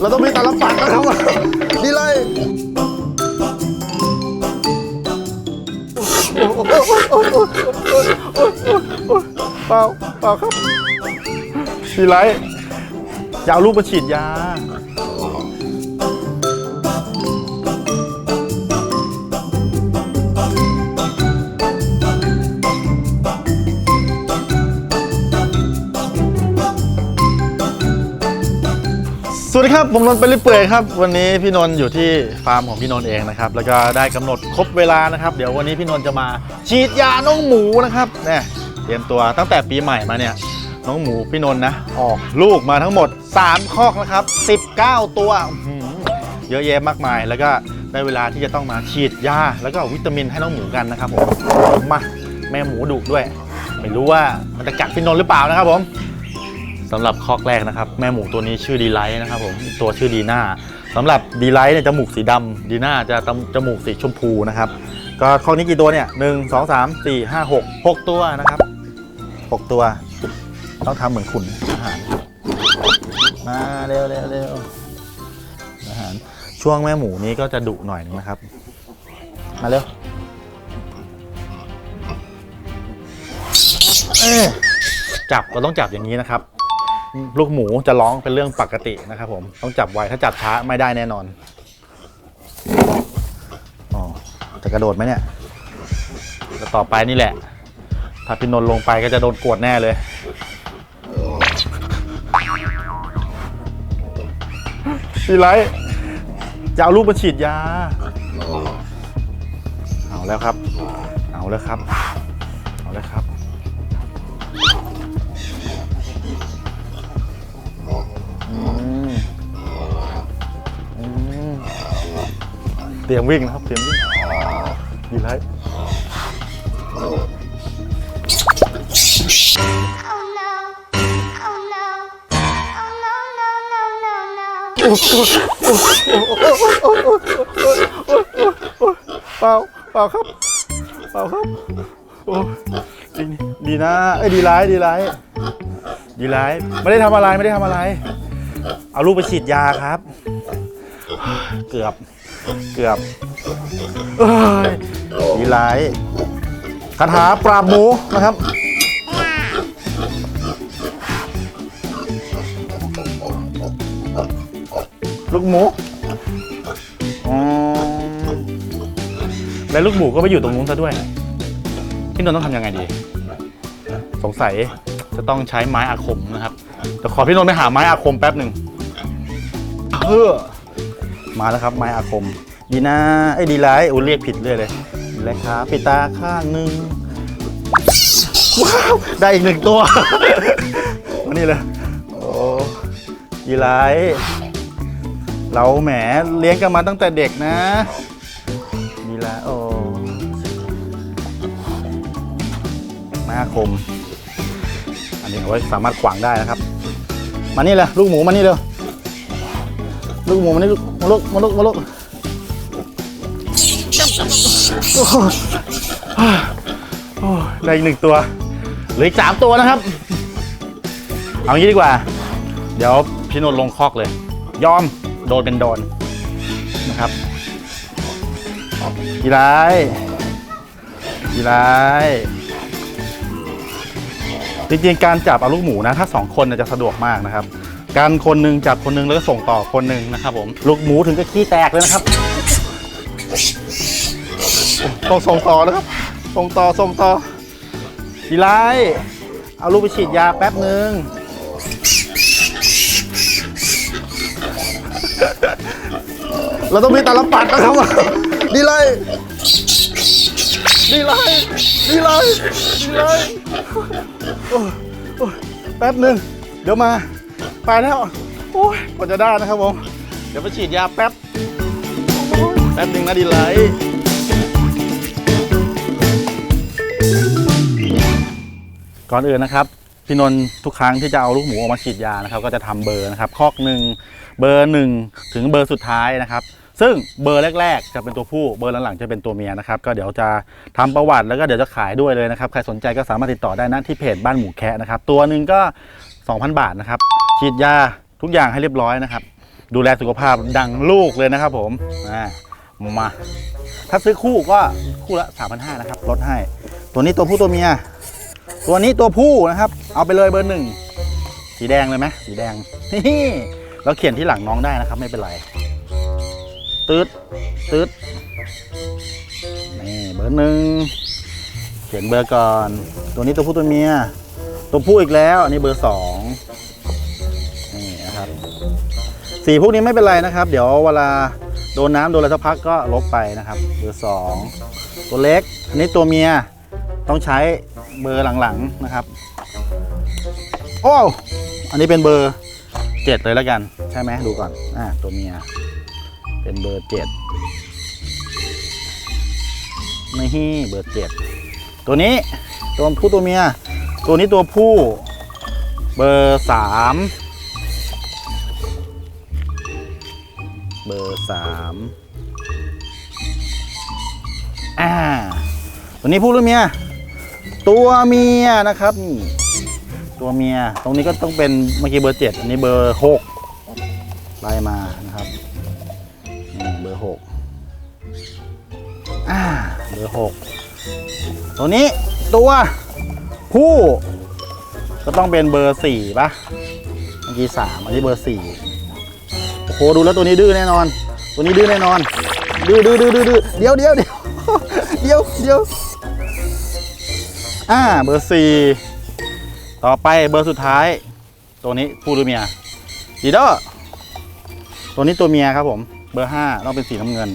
เราต้องมีตาลปัดนะครับนี่เลยเปล่าเปล่าครับดีไรอย่าเอาลูกมาฉีดยา สวัสดีครับ ผมนนท์เป็นริเปื่อยครับ วันนี้พี่นนท์อยู่ที่ฟาร์มของพี่นนท์เองนะครับ แล้วก็ได้กำหนดครบเวลานะครับ เดี๋ยววันนี้พี่นนท์จะมาฉีดยาน้องหมูนะครับเนี่ยเตรียมตัวตั้งแต่ปีใหม่มาเนี่ย น้องหมูพี่นนท์นะ ออกลูกมาทั้งหมด 3 คอกนะครับ 19 ตัวอื้อหือเยอะแยะมากมาย แล้วก็ได้เวลาที่จะต้องมาฉีดยาแล้วก็วิตามินให้น้องหมูกันนะครับผมมาแม่หมูดุด้วย ไม่รู้ว่ามันจะกัดพี่นนท์หรือเปล่านะครับผม สำหรับคอกแรกนะครับ แม่หมูตัวนี้ชื่อดีไลท์นะครับผมตัวชื่อดีน่าสำหรับดีไลท์เนี่ยจมูกสีดำดีน่าจะจมูกสีชมพูนะครับ ก็คอกนี้กี่ตัวเนี่ยหนึ่งสองสามสี่ห้าหกหกตัวนะครับหกตัว ต้องทำเหมือนขุนอาหาร มาเร็วเร็วเร็วอาหารช่วงแม่หมูนี้ก็จะดุหน่อยนึงนะครับ มาเร็วจับเราต้องจับอย่างนี้นะครับ ลูกหมูจะร้องเป็นเรื่องปกตินะครับผมต้องจับไวถ้าจับช้าไม่ได้แน่นอนอ๋อจะกระโดดไหมเนี่ยแล้วต่อไปนี่แหละ ถ้าพี่นนท์ลงไปก็จะโดนกวดแน่เลยพี่ไรจะเอาลูกมาฉีดยา เอาแล้วครับ เอาแล้วครับ เตรียมวิ่งนะครับ เตรียมวิ่งดีไร Oh no. Oh no. Oh no, no, no, no, no. เปล่าเปล่าครับเปล่าครับโอ้ดีดีนะเอ้ยดีไรดีไรดีไรไม่ได้ทำอะไรไม่ได้ทำอะไร เอาลูกไปฉีดยาครับ เกือบ เกือบเอ้ยดีไรคาถาปราบหมูนะครับ ลูกหมูอ๋อแล้วลูกหมูก็ไปอยู่ตรงนู้นซะด้วย พี่นนท์ต้องทำยังไงดี สงสัยจะต้องใช้ไม้อาคมนะครับแต่ขอพี่นนท์ไปหาไม้อาคมแป๊บหนึ่งเออ มาแล้วครับไม้อาคม ดีนะไอ้ดีไรายอุ้ยเรียกผิดเรื่อยเลยดีไรครับปิดตาข้างหนึ่งว้าวได้อีกหนึ่งตัวมานี่เลยโอ้ดีไรายเราแหมเลี้ยงกันมาตั้งแต่เด็กนะมีละโอ้ไม้อาคม อันนี้เอาไว้สามารถขวางได้นะครับ มานี่เลยลูกหมูมานี่เร็ว ลูกหมูมานี่ลูกมาลูกมาลูกมาลูกโอ้โหโอ้ยได้อีกหนึ่งตัวเหลืออีกสามตัวนะครับ เอางี้ดีกว่า เดี๋ยวพี่นนท์ลงคอกเลย ยอมโดนเป็นโดนนะครับกีไรายกีไรายจริงๆการจับเอาลูกหมูนะ ถ้าสองคนน่ะจะสะดวกมากนะครับ การคนหนึงจับคนหนึงแล้วก็ส่งต่อคนหนึ่งนะครับผมลูกหมูถึงก็ขี้แตกเลยนะครับต้องส่งต่อนะครับ ส่งต่อส่งต่อกีไรายเอาลูกไปฉีดยาแป๊บหนึ่งเราต้องมีตาลปัดนะครับดีเลยดีเลยดีเลยดีเลยโอ้ยโอ้ยแป๊บหนึ่งเดี๋ยวมา ไปแล้วโอ้ยกว่าจะได้นะครับผม เดี๋ยวไปฉีดยาแป๊บ แป๊บหนึ่งนะดีเลยก่อนอื่นนะครับพี่นนท์ทุกครั้งที่จะเอาลูกหมูออกมาฉีดยานะครับ ก็จะทำเบอร์นะครับ คอกหนึ่งเบอร์หนึ่งถึงเบอร์สุดท้ายนะครับ ซึ่งเบอร์แรก ๆ จะเป็นตัวผู้เบอร์หลังๆจะเป็นตัวเมียนะครับ ก็เดี๋ยวจะทำประวัติแล้วก็เดี๋ยวจะขายด้วยเลยนะครับ ใครสนใจก็สามารถติดต่อได้นะที่เพจบ้านหมูแคะนะครับ ตัวหนึ่งก็ 2,000 บาทนะครับ ฉีดยาทุกอย่างให้เรียบร้อยนะครับ ดูแลสุขภาพดังลูกเลยนะครับผมอ่ามา ถ้าซื้อคู่ก็คู่ละ 3,500นะครับลดให้ ตัวนี้ตัวผู้ตัวเมีย ตัวนี้ตัวผู้นะครับ เอาไปเลยเบอร์หนึ่งสีแดงเลยไหมสีแดงนี่เราเขียนที่หลังน้องได้นะครับ ไม่เป็นไรตืดตืดนี่เบอร์หนึ่งเขียนเบอร์ก่อน ตัวนี้ตัวผู้ตัวเมีย ตัวผู้อีกแล้ว อันนี้เบอร์สองนี่นะครับสีพวกนี้ไม่เป็นไรนะครับ เดี๋ยวเวลาโดนน้ำโดนอะไรสักพักก็ลบไปนะครับ เบอร์สองตัวเล็ก อันนี้ตัวเมียต้องใช้เบอร์หลังๆนะครับ โอ้อันนี้เป็นเบอร์เจ็ดเลยแล้วกัน ใช่ไหมดูก่อนอ่าตัวเมียเป็นเบอร์เจ็ดนี่เบอร์เจ็ดตัวนี้ตัวผู้ตัวเมีย ตัวนี้ตัวผู้เบอร์สามเบอร์สามอ่าตัวนี้ผู้หรือเมียตัวเมียนะครับนี่ตัวเมียตรงนี้ก็ต้องเป็นเมื่อกี้เบอร์เจ็ดอันนี้เบอร์หกไล่มานะครับนี่เบอร์หกอ่าเบอร์หกตัวนี้ตัว ผู้ก็ต้องเป็นเบอร์สี่ปะเมื่อกี้สามอันนี้เบอร์สี่โอ้โหดูแล้วตัวนี้ดื้อแน่นอน ตัวนี้ดื้อแน่นอน ดื้อดื้อดื้อดื้อเดี๋ยวเดี๋ยวเดี๋ยวเดี๋ยวเดี๋ยวอ่าเบอร์สี่ต่อไปเบอร์สุดท้าย ตัวนี้ผู้หรือเมียดีเดอตัวนี้ตัวเมียครับผมเบอร์ห้าต้องเป็นสีน้ำเงิน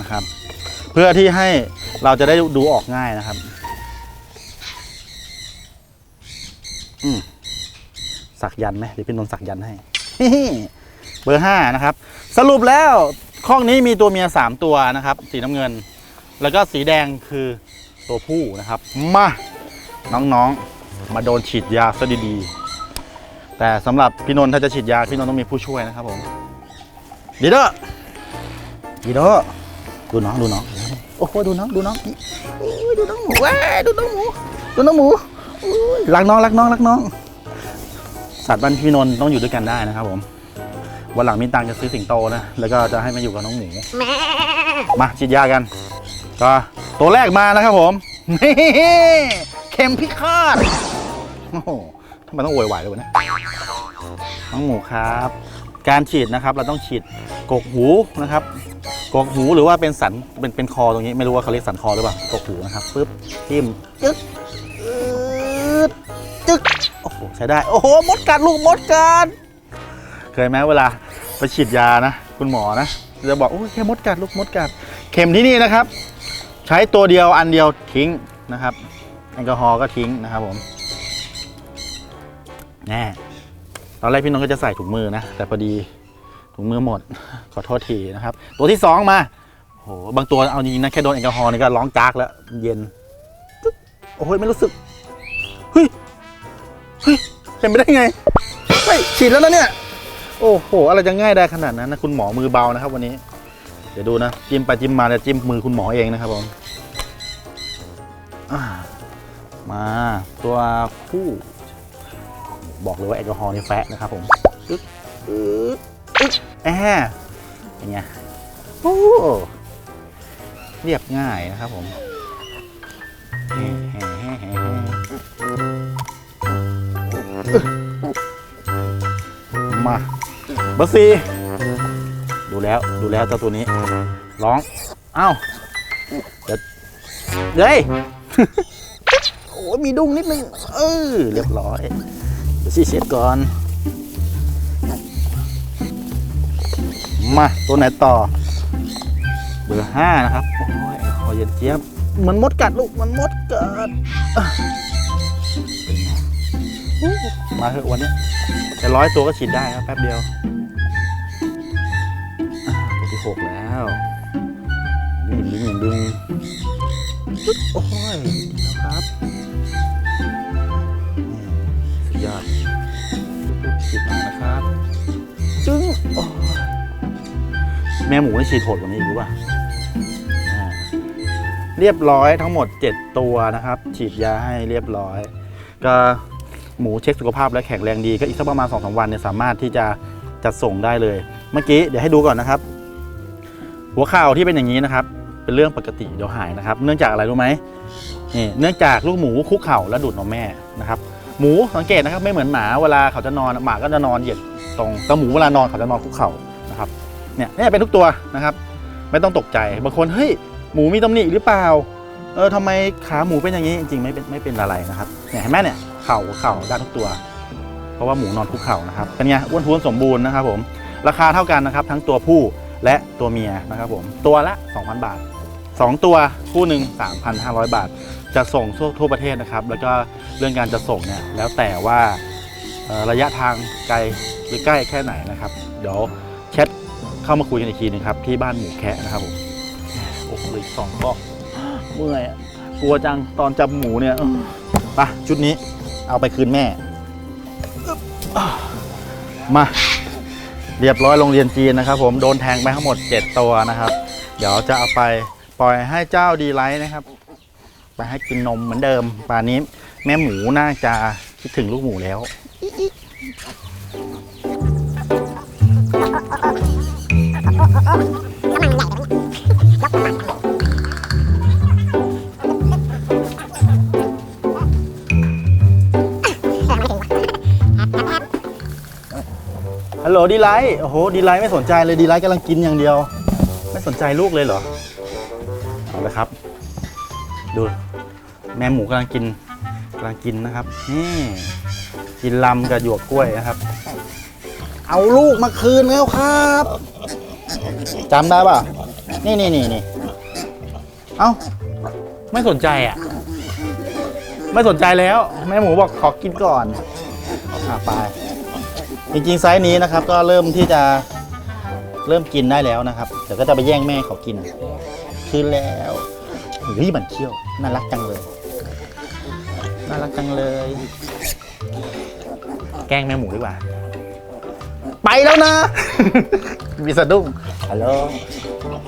นะครับ เพื่อที่ให้เราจะได้ดูออกง่ายนะครับ อืม สักยันไหมเดี๋ยวพี่นนท์สักยันให้เบอร์ห้านะครับ สรุปแล้วข้องนี้มีตัวเมียสามตัวนะครับ สีน้ำเงิน แล้วก็สีแดงคือตัวผู้นะครับ มาน้องๆ มาโดนฉีดยาซะดีๆ แต่สำหรับพี่นนท์ถ้าจะฉีดยาพี่นนท์ต้องมีผู้ช่วยนะครับผมดีเด้อดีเด้อดูน้องดูน้องโอ้โหดูน้องดูน้องดูน้องหมูดูน้องหมูดูน้องหมู รักน้องรักน้องรักน้อง สัตว์บ้านพี่นนท์ต้องอยู่ด้วยกันได้นะครับผม วันหลังมีตังค์จะซื้อสิงโตนะ แล้วก็จะให้มาอยู่กับน้องหมู มาฉีดยากัน ก็ตัวแรกมานะครับผม นี่เข็มพิฆาต โอ้โหทำไมต้องโวยวายด้วยวะเนี่ยน้องหมูครับ การฉีดนะครับเราต้องฉีดกกหูนะครับกกหูหรือว่าเป็นสันเป็นเป็นคอตรงนี้ไม่รู้ว่าเขาเรียกสันคอหรือเปล่ากกหูนะครับปึ๊บทิ่มจึ๊กอึ๊ดจึ๊กโอ้ใช้ได้ โอ้โห มดกัดลูกมดกัด เคยไหมเวลาไปฉีดยานะ คุณหมอนะ จะบอกโอ้ยแค่มดกัดลูกมดกัด เข็มที่นี่นะครับ ใช้ตัวเดียวอันเดียวทิ้งนะครับ แอลกอฮอล์ก็ทิ้งนะครับผมแน่ตอนแรกพี่น้องก็จะใส่ถุงมือนะ แต่พอดีถุงมือหมด ขอโทษทีนะครับ ตัวที่สองมาโอ้โหบางตัวเอาจริงๆนะแค่โดนแอลกอฮอล์นี่ก็ร้องจากแล้ว เย็น โอ้โหไม่รู้สึก เฮ้ย เฮ้ยเป็นไปได้ไงเฮ้ยฉีดแล้วนะเนี่ย โอ้โห อะไรจะง่ายได้ขนาดนั้นนะคุณหมอมือเบานะครับวันนี้ เดี๋ยวดูนะ จิ้มไปจิ้มมาจะจิ้มมือคุณหมอเองนะครับผมมาตัวคู่ บอกเลยว่าแอลกอฮอล์นี่แฟะนะครับผมอึ๊กอึ๊กอึ๊กแอะอย่างเงี้ยโอ้เรียบง่ายนะครับผม เบอร์สี่ดูแล้วดูแล้วเจ้าตัวนี้ ร้อง เอ้าเดี๋ยวเฮ้ยโอ้ยมีดุ้งนิดนึง เออ เรียบร้อย เดี๋ยวซี่เช็ดก่อน มาตัวไหนต่อ เบอร์ห้านะครับ โอ้ยคอเย็นเจี๊ยบ มันมดกัดลูก มันมดกัดมาเถอะวันนี้ แต่ร้อยตัวก็ฉีดได้ครับแป๊บเดียว หกแล้วดึงดึงดึงโอ้ยนะครับสุดยอดฉีดมานะครับจึ้งแม่หมูนี่ฉีดโหดกว่านี้อีกรู้ป่ะอ่าเรียบร้อยทั้งหมด 7 ตัวนะครับ ฉีดยาให้เรียบร้อย ก็หมูเช็คสุขภาพและแข็งแรงดี ก็อีกสักประมาณ2อสวันเนี่ยสามารถที่จะจัดส่งได้เลย เมื่อกี้เดี๋ยวให้ดูก่อนนะครับ หัวเข่าที่เป็นอย่างนี้นะครับ เป็นเรื่องปกติเดี๋ยวหายนะครับ เนื่องจากอะไรรู้ไหมนี่เนื่องจากลูกหมูคุกเข่าและดูดนมแม่นะครับ หมูสังเกตนะครับไม่เหมือนหมาเวลาเขาจะนอนหมาก็จะนอนเหยียดตรงแต่หมูเวลานอนเขาจะนอนคุกเข่านะครับเนี่ยเนี่ยเป็นทุกตัวนะครับ ไม่ต้องตกใจบางคนเฮ้ยหมูมีตำหนิหรือเปล่าเออทำไมขาหมูเป็นอย่างนี้จริงๆไม่เป็นไม่เป็นอะไรนะครับเนี่ยเห็นไหมเนี่ยเข่าเข่าได้ทุกตัว เพราะว่าหมูนอนคุกเข่านะครับเป็นไงอ้วนท้วนสมบูรณ์นะครับผมราคาเท่ากันนะครับ ทั้งตัวผู้ และตัวเมียนะครับผม ตัวละ 2,000 บาท 2 ตัวคู่หนึ่ง3,500 บาท จะส่งทั่วทั่วประเทศนะครับ แล้วก็เรื่องการจะส่งเนี่ยแล้วแต่ว่าเอ่อระยะทางไกลหรือใกล้แค่ไหนนะครับ เดี๋ยวแชทเข้ามาคุยกันอีกทีหนึงครับ ที่บ้านหมูแคะนะครับผมโอ้โหเหลยสองกล้องเมื่อยอะกลัวจังตอนจับหมูเนี่ยเออไปชุดนี้เอาไปคืนแม่อึ๊บอะมา เรียบร้อยโรงเรียนจีนนะครับ ผมโดนแทงไปทั้งหมด 7 ตัวนะครับ เดี๋ยวจะเอาไปปล่อยให้เจ้าดีไลท์นะครับ ไปให้กินนมเหมือนเดิมป่านนี้แม่หมูน่าจะคิดถึงลูกหมูแล้ว ฮัลโหลดีไลท์โอ้โหดีไลท์ไม่สนใจเลยดีไลท์กำลังกินอย่างเดียว ไม่สนใจลูกเลยเหรอเอาละครับ ดูแม่หมูกำลังกินกำลังกินนะครับนี่กินลำกับหยวกกล้วยนะครับ เอาลูกมาคืนแล้วครับจำได้ป่ะนี่นี่นี่นี่เอ้าไม่สนใจอะ ไม่สนใจแล้ว แม่หมูบอกขอกินก่อนอะไป จริงๆไซส์นี้นะครับก็เริ่มที่จะเริ่มกินได้แล้วนะครับเดี๋ยวก็จะไปแย่งแม่เขากินคืนแล้วเฮ้ยมันเขี้ยวน่ารักจังเลย น่ารักจังเลย แกล้งแม่หมูดีกว่า ไปแล้วนะ มีสะดุ้งฮัลโหล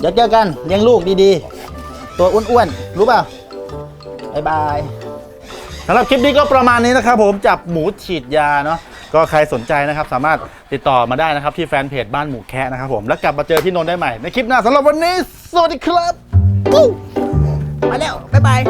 เดี๋ยวเจอกันเลี้ยงลูกดีๆ ตัวอ้วนๆ รู้เปล่าบายบายสำหรับคลิปนี้ก็ประมาณนี้นะครับผมจับหมูฉีดยาเนาะ ก็ใครสนใจนะครับสามารถติดต่อมาได้นะครับที่แฟนเพจบ้านหมูแคะนะครับผมแล้วกลับมาเจอพี่นนท์ได้ใหม่ในคลิปหน้าสำหรับวันนี้ สวัสดีครับมาแล้วบ๊ายบาย